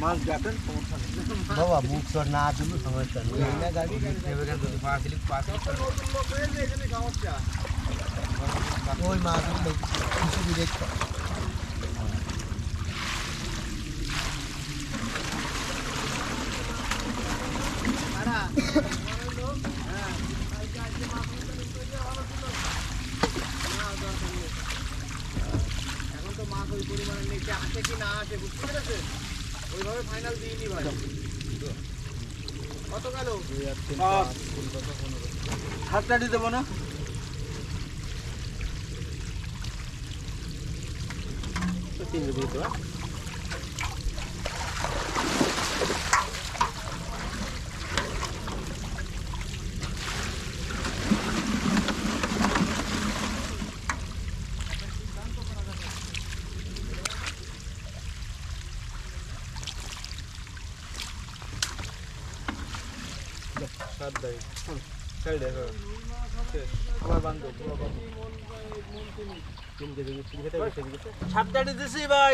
মাছ যাবেন সমস্যা নেই বাবা বুক শট না দিলে সমস্যা নেই এই না গাড়ি ওই মাছগুলো কিছু দেখতে এখন তো মাছ পরিমাণে নেই আসে কি না আসে বুঝতে পেরেছে ওইভাবে ফাইনাল দিইনি ভাই কত গেল হাতটাটি দেবো না সাত দেয় দিছি ভাই